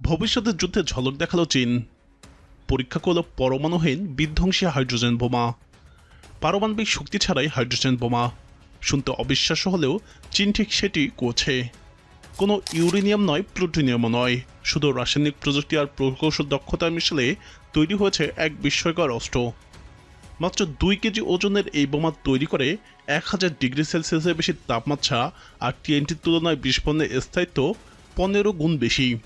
ভবিষ্যতের যুদ্ধে ঝলক দেখাল চীন। পরীক্ষা করল পরমাণুহীন বিধ্বংসী হাইড্রোজেন বোমা। পারমাণবিক শক্তি ছাড়াই হাইড্রোজেন বোমা। শুনতে অবিশ্বাস্য হলেও চীন ঠিক সেটি করছে। কোনো ইউরেনিয়াম নয়, প্লুটোনিয়ামও নয়। শুধু রাসায়নিক প্রযুক্তি আর প্রকৌশল দক্ষতা মিশলে তৈরি হয়েছে এক বিস্ময়কর অস্ত্র। মাত্র দুই কেজি ওজনের এই বোমা তৈরি করে এক হাজার ডিগ্রি সেলসিয়াসের বেশি তাপমাত্রা আর টিএনটির তুলনায় বিস্ফোরণের স্থায়িত্ব পনেরো গুণ বেশি।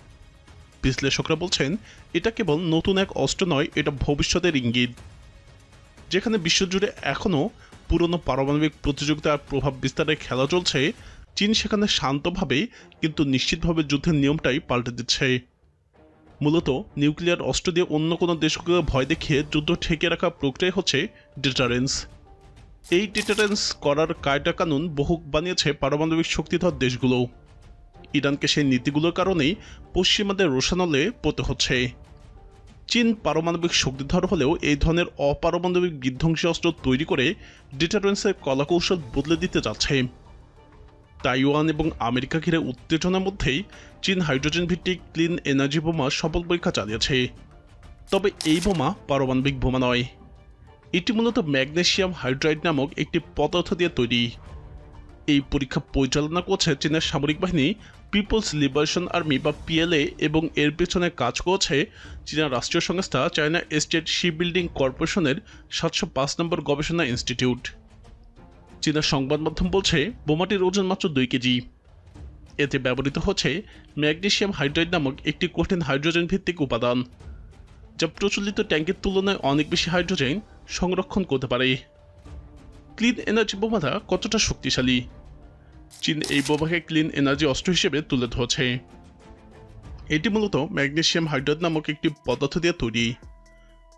বিশ্লেষকরা বলছেন, এটা কেবল নতুন এক অস্ত্র নয়, এটা ভবিষ্যতের ইঙ্গিত। যেখানে বিশ্বজুড়ে এখনও পুরনো পারমাণবিক প্রতিযোগিতার প্রভাব বিস্তারের খেলা চলছে, চীন সেখানে শান্তভাবে কিন্তু নিশ্চিতভাবে যুদ্ধের নিয়মটাই পাল্টে দিচ্ছে। মূলত নিউক্লিয়ার অস্ত্র দিয়ে অন্য কোনো দেশকে ভয় দেখিয়ে যুদ্ধ ঠেকে রাখা প্রক্রিয়া হচ্ছে ডিটারেন্স। এই ডিটারেন্স করার কায়দা কানুন বহু বানিয়েছে পারমাণবিক শক্তিধর দেশগুলো। ইরানকে সেই নীতিগুলোর কারণেই পশ্চিমাদের রোশানলে পড়তে হচ্ছে। চীন পারমাণবিক শক্তিধর হলেও এই ধরনের অপারমাণবিক বিধ্বংসী অস্ত্র তৈরি করে ডিটারেন্সের কলাকৌশল বদলে দিতে যাচ্ছে। তাইওয়ান এবং আমেরিকা ঘিরে উত্তেজনার মধ্যেই চীন হাইড্রোজেন ভিত্তিক ক্লিন এনার্জি বোমা সফল পরীক্ষা চালিয়েছে। তবে এই বোমা পারমাণবিক বোমা নয়। এটি মূলত ম্যাগনেশিয়াম হাইড্রাইড নামক একটি পদার্থ দিয়ে তৈরি। এই পরীক্ষা পরিচালনা করছে চীনের সামরিক বাহিনী পিপলস লিবারেশন আর্মি বা পিএলএ এবং এর পেছনে কাজ করছে চীনের রাষ্ট্রীয় সংস্থা চায়না স্টেট শিপ বিল্ডিং কর্পোরেশনের সাতশো পাঁচ নম্বর গবেষণা ইনস্টিটিউট। চীনের সংবাদ মাধ্যম বলছে, বোমাটির ওজন মাত্র দুই কেজি। এতে ব্যবহৃত হচ্ছে ম্যাগনেসিয়াম হাইড্রাইড নামক একটি কঠিন হাইড্রোজেন ভিত্তিক উপাদান, যা প্রচলিত ট্যাঙ্কের তুলনায় অনেক বেশি হাইড্রোজেন সংরক্ষণ করতে পারে। ক্লিন এনার্জি বোমাটা কতটা শক্তিশালী? চীন এই বোমাকে ক্লিন এনার্জি অস্ত্র হিসেবে তুলে ধরছে। এটি মূলত ম্যাগনেশিয়াম হাইড্রাইড নামক একটি পদার্থ দিয়ে তৈরি।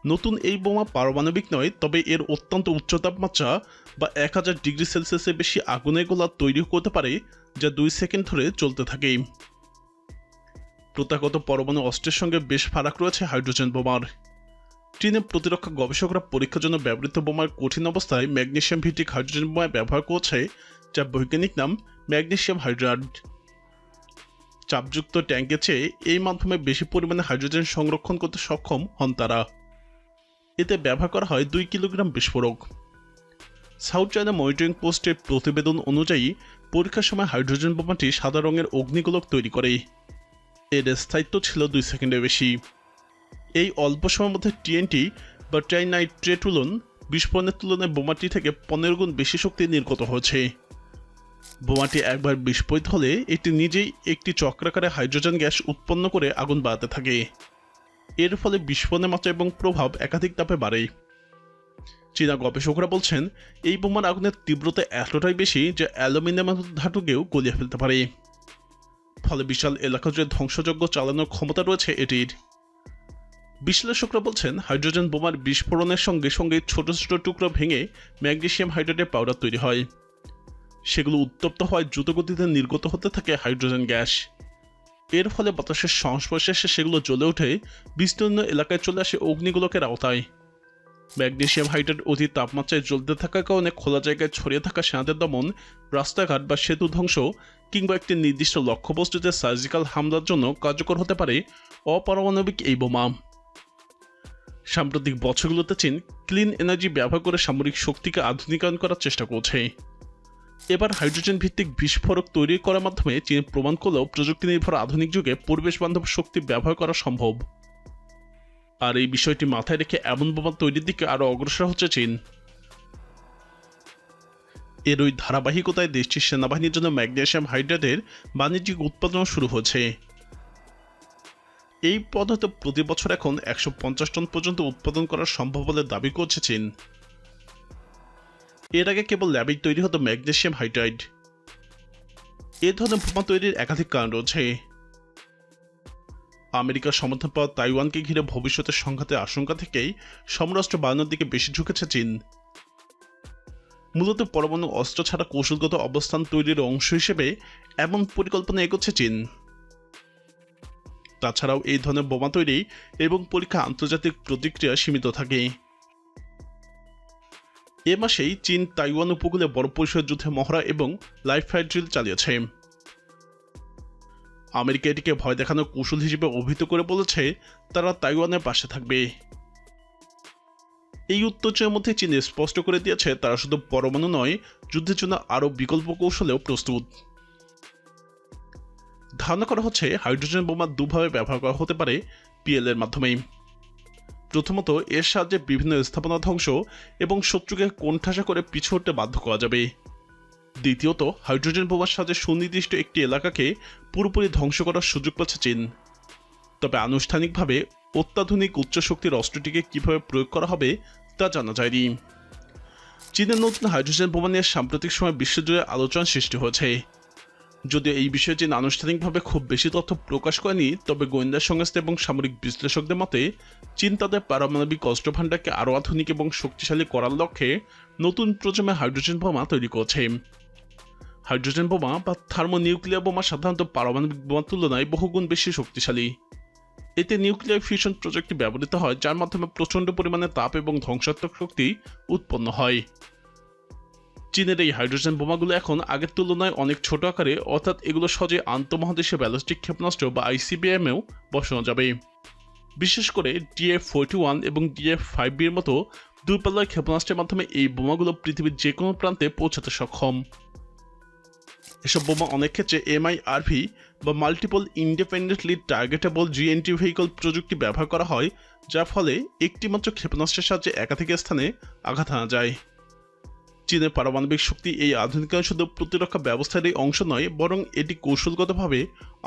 নতুন এই বোমা পারমাণবিক নয়, তবে এর অত্যন্ত উচ্চ তাপমাত্রা বা এক হাজার ডিগ্রি সেলসিয়াসের বেশি আগুনের গোলা তৈরি করতে পারে, যা দুই সেকেন্ড ধরে চলতে থাকে। প্রত্যাগত পরমাণু অস্ত্রের সঙ্গে বেশ ফারাক রয়েছে হাইড্রোজেন বোমার। চীনের প্রতিরক্ষা গবেষকরা পরীক্ষার জন্য ব্যবহৃত বোমার কঠিন অবস্থায় ম্যাগনেশিয়াম ভিত্তিক হাইড্রোজেন বোমা ব্যবহার করছে, যার বৈজ্ঞানিক নাম ম্যাগনেশিয়াম হাইড্রাইড চাপযুক্ত ট্যাঙ্কের চেয়ে এই মাধ্যমে বেশি পরিমাণে হাইড্রোজেন সংরক্ষণ করতে সক্ষম হন তারা। এতে ব্যবহার করা হয় দুই কিলোগ্রাম বিস্ফোরক। সাউথ চায়না মনিটরিং পোস্টের প্রতিবেদন অনুযায়ী, পরীক্ষার সময় হাইড্রোজেন বোমাটি সাদা রঙের অগ্নিগোলক তৈরি করে। এর স্থায়িত্ব ছিল দুই সেকেন্ডের বেশি। এই অল্প সময়ের মধ্যে টিএনটি বা ট্রাইনাইট্রেটুলন বিস্ফোরণের তুলনায় বোমাটি থেকে পনেরো গুণ বেশি শক্তি নির্গত হয়েছে। বোমাটি একবার বিস্ফোরিত হলে এটি নিজেই একটি চক্রাকারে হাইড্রোজেন গ্যাস উৎপন্ন করে আগুন বাড়াতে থাকে। এর ফলে বিস্ফোরণের মাত্রা এবং প্রভাব একাধিক তাপে বাড়ে। চীনা গবেষকরা বলছেন, এই বোমার আগুনের তীব্রতা এতটাই বেশি যে অ্যালুমিনিয়াম ধাতুকেও গলিয়ে ফেলতে পারে। ফলে বিশাল এলাকা জুড়ে ধ্বংসযজ্ঞ চালানোর ক্ষমতা রয়েছে এটির। বিশ্লেষকরা বলছেন, হাইড্রোজেন বোমার বিস্ফোরণের সঙ্গে সঙ্গে ছোট ছোট টুকরো ভেঙে ম্যাগনেশিয়াম হাইড্রেটের পাউডার তৈরি হয়। সেগুলো উত্তপ্ত হওয়ায় দ্রুতগতিতে নির্গত হতে থাকে হাইড্রোজেন গ্যাস। এর ফলে বাতাসের সংস্পর্শে এসে সেগুলো জ্বলে ওঠে, বিস্তীর্ণ এলাকায় চলে আসে অগ্নিগোলকের আওতায়। ম্যাগনেসিয়াম হাইড্রেট অধিক তাপমাত্রায় জ্বলতে থাকার কারণে খোলা জায়গায় ছড়িয়ে থাকা সেনাদের দমন, রাস্তাঘাট বা সেতু ধ্বংস কিংবা একটি নির্দিষ্ট লক্ষ্যবস্তুতে সার্জিক্যাল হামলার জন্য কার্যকর হতে পারে, অপারমাণবিক এই বোমা। সাম্প্রতিক বছরগুলোতে চীন ক্লিন এনার্জি ব্যবহার করে সামরিক শক্তিকে আধুনিকায়ন করার চেষ্টা করছে। এবার হাইড্রোজেন ভিত্তিক বিস্ফোরক তৈরি করার মাধ্যমে চীন প্রমাণ করলেও প্রযুক্তি নির্ভর আধুনিক যুগে পরিবেশ বান্ধব শক্তি ব্যবহার করা সম্ভব। আর এই বিষয়টি মাথায় রেখে এমন বোমা তৈরির দিকে আরও অগ্রসর হচ্ছে চীন। এর ওই ধারাবাহিকতায় দেশটির সেনাবাহিনীর জন্য ম্যাগনেশিয়াম হাইড্রেটের বাণিজ্যিক উৎপাদন শুরু হয়েছে। এই পদার্থ প্রতি বছর এখন একশো পঞ্চাশ টন পর্যন্ত উৎপাদন করা সম্ভব বলে দাবি করছে চীন। এর আগে কেবল ল্যাবেই তৈরি হতো ম্যাগনেশিয়াম হাইড্রাইড। এ ধরনের বোমা তৈরির একাধিক কারণ রয়েছে। আমেরিকার সমর্থন পাওয়া তাইওয়ানকে ঘিরে ভবিষ্যতের সংঘাতের আশঙ্কা থেকেই সমরাষ্ট্র বাড়ানোর দিকে বেশি ঝুঁকেছে চীন। মূলত পরমাণু অস্ত্র ছাড়া কৌশলগত অবস্থান তৈরির অংশ হিসেবে এমন পরিকল্পনা এগোচ্ছে চীন। তাছাড়াও এই ধরনের বোমা তৈরি এবং পরীক্ষা আন্তর্জাতিক প্রতিক্রিয়া সীমিত থাকে। এ মাসেই চীন তাইওয়ান উপকূলে বড় পরিসর যুদ্ধে মহড়া এবং লাইফ ফায়ার ড্রিল চালিয়েছে। আমেরিকা এটিকে ভয় দেখানোর কৌশল হিসেবে অভিহিত করে বলেছে, তারা তাইওয়ানের পাশে থাকবে। এই উত্তেজনার মধ্যে চীন স্পষ্ট করে দিয়েছে, তারা শুধু পরমাণু নয়, যুদ্ধের জন্য আরও বিকল্প কৌশলেও প্রস্তুত। ধারণা করা হচ্ছে হাইড্রোজেন বোমা দুভাবে ব্যবহার করা হতে পারে পিএল এর মাধ্যমে প্রথমত, এর সাহায্যে বিভিন্ন স্থাপনা ধ্বংস এবং শত্রুকে কোণঠাসা করে পিছু হটতে বাধ্য করা যাবে। দ্বিতীয়ত, হাইড্রোজেন বোমার সাহায্যে সুনির্দিষ্ট একটি এলাকাকে পুরোপুরি ধ্বংস করার সুযোগ পাচ্ছে চীন। তবে আনুষ্ঠানিকভাবে অত্যাধুনিক উচ্চ শক্তির অস্ত্রটিকে কীভাবে প্রয়োগ করা হবে তা জানা যায়নি। চীনের নতুন হাইড্রোজেন বোমা নিয়ে সাম্প্রতিক সময় বিশ্বজুড়ে আলোচনা সৃষ্টি হয়েছে। যদিও এই বিষয়ে চীন আনুষ্ঠানিকভাবে খুব বেশি তথ্য প্রকাশ করেনি, তবে গোয়েন্দা সংস্থা এবং সামরিক বিশ্লেষকদের মতে, চীন তাদের পারমাণবিক অস্ত্র ভাণ্ডারকে আরও আধুনিক এবং শক্তিশালী করার লক্ষ্যে নতুন প্রজন্মের হাইড্রোজেন বোমা তৈরি করছে। হাইড্রোজেন বোমা বা থার্মোনিউক্লিয়ার বোমা সাধারণত পারমাণবিক বোমার তুলনায় বহুগুণ বেশি শক্তিশালী। এতে নিউক্লিয়ার ফিউশন প্রযুক্তি ব্যবহৃত হয়, যার মাধ্যমে প্রচণ্ড পরিমাণে তাপ এবং ধ্বংসাত্মক শক্তি উৎপন্ন হয়। চীনের এই হাইড্রোজেন বোমাগুলো এখন আগের তুলনায় অনেক ছোট আকারে, অর্থাৎ এগুলো সহজে আন্তঃমহাদেশীয় ব্যালিস্টিক ক্ষেপণাস্ত্র বা আইসিবিএমেও বসানো যাবে। বিশেষ করে ডিএফ ফোরটি ওয়ান এবং ডিএফ ফাইভ বির মতো দূরপাল্লার ক্ষেপণাস্ত্রের মাধ্যমে এই বোমাগুলো পৃথিবীর যে কোনো প্রান্তে পৌঁছাতে সক্ষম। এসব বোমা অনেক ক্ষেত্রে এমআইআরভি বা মাল্টিপল ইন্ডিপেন্ডেন্টলি টার্গেটেবল জিএনটি ভেহিকল প্রযুক্তি ব্যবহার করা হয়, যার ফলে একটিমাত্র ক্ষেপণাস্ত্রের সাহায্যে একাধিক স্থানে আঘাত আনা যায়। চীনের পারমাণবিক শক্তি এই আধুনিকায়ন শুধু প্রতিরক্ষা ব্যবস্থারই অংশ নয়, বরং এটি কৌশলগতভাবে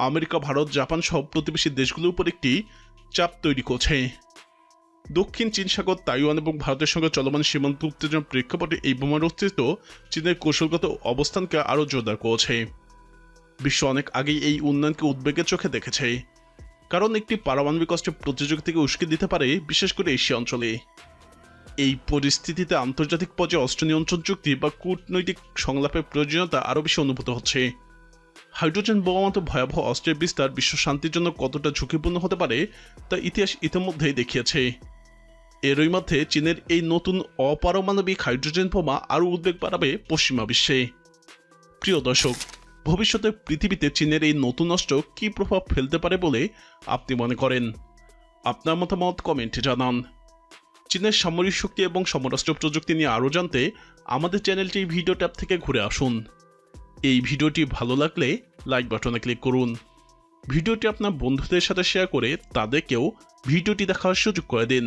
আমেরিকা, ভারত, জাপান সহ প্রতিবেশী দেশগুলোর উপর একটি চাপ তৈরি করছে। দক্ষিণ চীন সাগর, তাইওয়ান এবং ভারতের সঙ্গে চলমান সীমান্ত উত্তেজনার প্রেক্ষাপটে এই বোমার অস্তিত্ব চীনের কৌশলগত অবস্থানকে আরও জোরদার করেছে। বিশ্ব অনেক আগেই এই উন্নয়নকে উদ্বেগের চোখে দেখেছে। কারণ একটি পারমাণবিক অস্ত্রের প্রতিযোগিতাকে উস্কে দিতে পারে, বিশেষ করে এশিয়া অঞ্চলে। এই পরিস্থিতিতে আন্তর্জাতিক পর্যায়ে অস্ত্র নিয়ন্ত্রণ চুক্তি বা কূটনৈতিক সংলাপের প্রয়োজনীয়তা আরও বেশি অনুভূত হচ্ছে। হাইড্রোজেন বোমা মতো ভয়াবহ অস্ত্রের বিস্তার বিশ্ব শান্তির জন্য কতটা ঝুঁকিপূর্ণ হতে পারে, তা ইতিহাস ইতিমধ্যেই দেখিয়েছে। এরই মধ্যে চীনের এই নতুন অপারমাণবিক হাইড্রোজেন বোমা আরও উদ্বেগ বাড়াবে পশ্চিমা বিশ্বে। প্রিয় দর্শক, ভবিষ্যতে পৃথিবীতে চীনের এই নতুন অস্ত্র কী প্রভাব ফেলতে পারে বলে আপনি মনে করেন? আপনার মতামত কমেন্টে জানান। চীনের সামরিক শক্তি এবং সমরাষ্ট্র প্রযুক্তি নিয়ে আরও জানতে আমাদের চ্যানেলটি ভিডিও ট্যাব থেকে ঘুরে আসুন। এই ভিডিওটি ভালো লাগলে লাইক বাটনে ক্লিক করুন। ভিডিওটি আপনার বন্ধুদের সাথে শেয়ার করে তাদেরকেও ভিডিওটি দেখার সুযোগ করে দিন।